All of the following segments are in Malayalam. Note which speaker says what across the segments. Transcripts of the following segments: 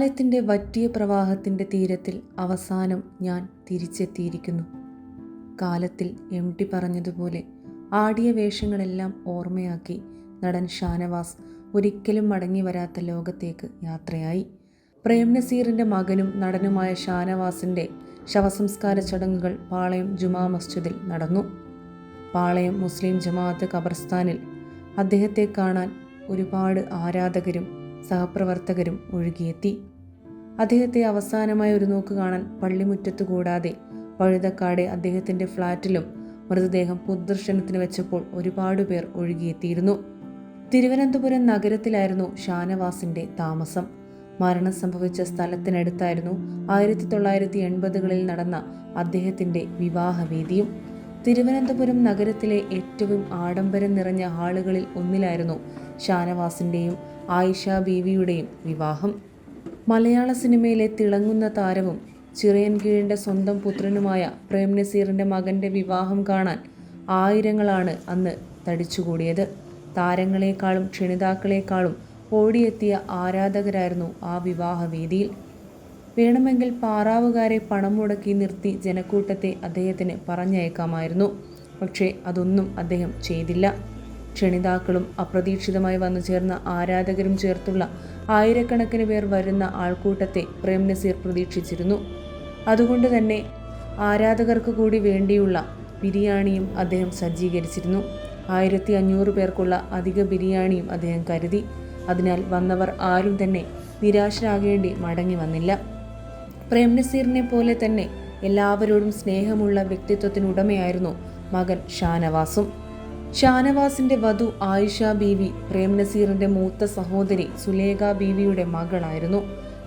Speaker 1: കാലത്തിന്റെ വറ്റിയ പ്രവാഹത്തിന്റെ തീരത്തിൽ അവസാനം ഞാൻ തിരിച്ചെത്തിയിരിക്കുന്നു. കാലത്തിൽ എം ടി പറഞ്ഞതുപോലെ ആടിയ വേഷങ്ങളെല്ലാം ഓർമ്മയാക്കി നടൻ ഷാനവാസ് ഒരിക്കലും മടങ്ങി വരാത്ത ലോകത്തേക്ക് യാത്രയായി. പ്രേം നസീറിന്റെ മകനും നടനുമായ ഷാനവാസിന്റെ ശവസംസ്കാര ചടങ്ങുകൾ പാളയം ജുമാ മസ്ജിദിൽ നടന്നു. പാളയം മുസ്ലിം ജമാഅത്ത് ഖബർസ്ഥാനിൽ അദ്ദേഹത്തെ കാണാൻ ഒരുപാട് ആരാധകരും സഹപ്രവർത്തകരും ഒഴുകിയെത്തി. അദ്ദേഹത്തെ അവസാനമായി ഒരു നോക്ക് കാണാൻ പള്ളിമുറ്റത്ത് കൂടാതെ പഴുതക്കാട് അദ്ദേഹത്തിന്റെ ഫ്ളാറ്റിലും മൃതദേഹം പൊതുദർശനത്തിന് വെച്ചപ്പോൾ ഒരുപാട് പേർ ഒഴുകിയെത്തിയിരുന്നു. തിരുവനന്തപുരം നഗരത്തിലായിരുന്നു ഷാനവാസിന്റെ താമസം. മരണം സംഭവിച്ച സ്ഥലത്തിനടുത്തായിരുന്നു ആയിരത്തി തൊള്ളായിരത്തി എൺപതുകളിൽ നടന്ന അദ്ദേഹത്തിന്റെ വിവാഹവേദിയും. തിരുവനന്തപുരം നഗരത്തിലെ ഏറ്റവും ആഡംബരം നിറഞ്ഞ ഹാളുകളിൽ ഒന്നിലായിരുന്നു ഷാനവാസിന്റെയും ആയിഷ ബീവിയുടെയും വിവാഹം. മലയാള സിനിമയിലെ തിളങ്ങുന്ന താരവും ചിറയൻ കീഴിന്റെ സ്വന്തം പുത്രനുമായ പ്രേം നസീറിന്റെ മകന്റെ വിവാഹം കാണാൻ ആയിരങ്ങളാണ് അന്ന് തടിച്ചുകൂടിയത്. താരങ്ങളെക്കാളും ക്ഷണിതാക്കളെക്കാളും ഓടിയെത്തിയ ആരാധകരായിരുന്നു ആ വിവാഹവേദിയിൽ. വേണമെങ്കിൽ പാറാവുകാരെ പണം മുടക്കി നിർത്തി ജനക്കൂട്ടത്തെ അദ്ദേഹത്തിന് പറഞ്ഞയക്കാമായിരുന്നു. പക്ഷേ അതൊന്നും അദ്ദേഹം ചെയ്തില്ല. ക്ഷണിതാക്കളും അപ്രതീക്ഷിതമായി വന്നു ചേർന്ന ആരാധകരും ചേർത്തുള്ള ആയിരക്കണക്കിന് പേർ വരുന്ന ആൾക്കൂട്ടത്തെ പ്രേം നസീർ പ്രതീക്ഷിച്ചിരുന്നു. അതുകൊണ്ട് തന്നെ ആരാധകർക്ക് കൂടി വേണ്ടിയുള്ള ബിരിയാണിയും അദ്ദേഹം സജ്ജീകരിച്ചിരുന്നു. ആയിരത്തി അഞ്ഞൂറ് പേർക്കുള്ള അധിക ബിരിയാണിയും അദ്ദേഹം കരുതി. അതിനാൽ വന്നവർ ആരും തന്നെ നിരാശരാകേണ്ടി മടങ്ങി വന്നില്ല. പ്രേം നസീറിനെ പോലെ തന്നെ എല്ലാവരോടും സ്നേഹമുള്ള വ്യക്തിത്വത്തിനുടമയായിരുന്നു മകൻ ഷാനവാസും. ഷാനവാസിന്റെ വധു ആയിഷ ബീവി പ്രേം നസീറിന്റെ മൂത്ത സഹോദരി സുലേഖ ബീവിയുടെ മകളായിരുന്നു.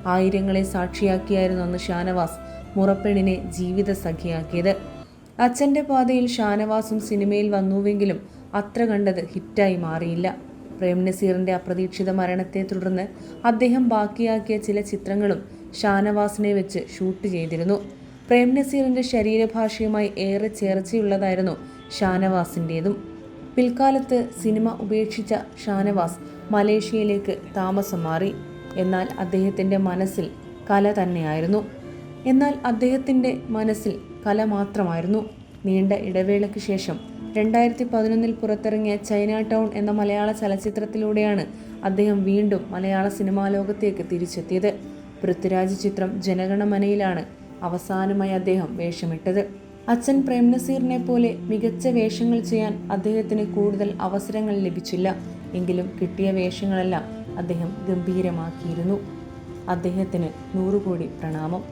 Speaker 1: ആയിരങ്ങളെ സാക്ഷിയാക്കിയായിരുന്നു അന്ന് ഷാനവാസ് മുറപ്പെണ്ണിനെ ജീവിത സഖിയാക്കിയത് അച്ഛന്റെ പാതയിൽ ഷാനവാസും സിനിമയിൽ വന്നുവെങ്കിലും അത്ര കണ്ടത് ഹിറ്റായി മാറിയില്ല. പ്രേം നസീറിന്റെ അപ്രതീക്ഷിത മരണത്തെ തുടർന്ന് അദ്ദേഹം ബാക്കിയാക്കിയ ചില ചിത്രങ്ങളും ഷാനവാസിനെ വെച്ച് ഷൂട്ട് ചെയ്തിരുന്നു. പ്രേം നസീറിന്റെ ശരീരഭാഷയുമായി ഏറെ ചേർച്ചയുള്ളതായിരുന്നു ഷാനവാസിന്റെതും പിൽക്കാലത്ത് സിനിമ ഉപേക്ഷിച്ച ഷാനവാസ് മലേഷ്യയിലേക്ക് താമസം മാറി. എന്നാൽ അദ്ദേഹത്തിന്റെ മനസ്സിൽ കല തന്നെയായിരുന്നു. എന്നാൽ അദ്ദേഹത്തിന്റെ മനസ്സിൽ കല മാത്രമായിരുന്നു. നീണ്ട ഇടവേളയ്ക്ക് ശേഷം രണ്ടായിരത്തി പതിനൊന്നിൽ പുറത്തിറങ്ങിയ ചൈന ടൗൺ എന്ന മലയാള ചലച്ചിത്രത്തിലൂടെയാണ് അദ്ദേഹം വീണ്ടും മലയാള സിനിമാ ലോകത്തേക്ക് തിരിച്ചെത്തിയത്. പൃഥ്വിരാജ് ചിത്രം ജനഗണമനയിലാണ് അവസാനമായി അദ്ദേഹം വേഷമിട്ടത്. അച്ഛൻ പ്രേംനസീറിനെ പോലെ മികച്ച വേഷങ്ങൾ ചെയ്യാൻ അദ്ദേഹത്തിന് കൂടുതൽ അവസരങ്ങൾ ലഭിച്ചില്ല. എങ്കിലും കിട്ടിയ വേഷങ്ങളെല്ലാം അദ്ദേഹം ഗംഭീരമാക്കിയിരുന്നു. അദ്ദേഹത്തിന് നൂറുകോടി പ്രണാമം.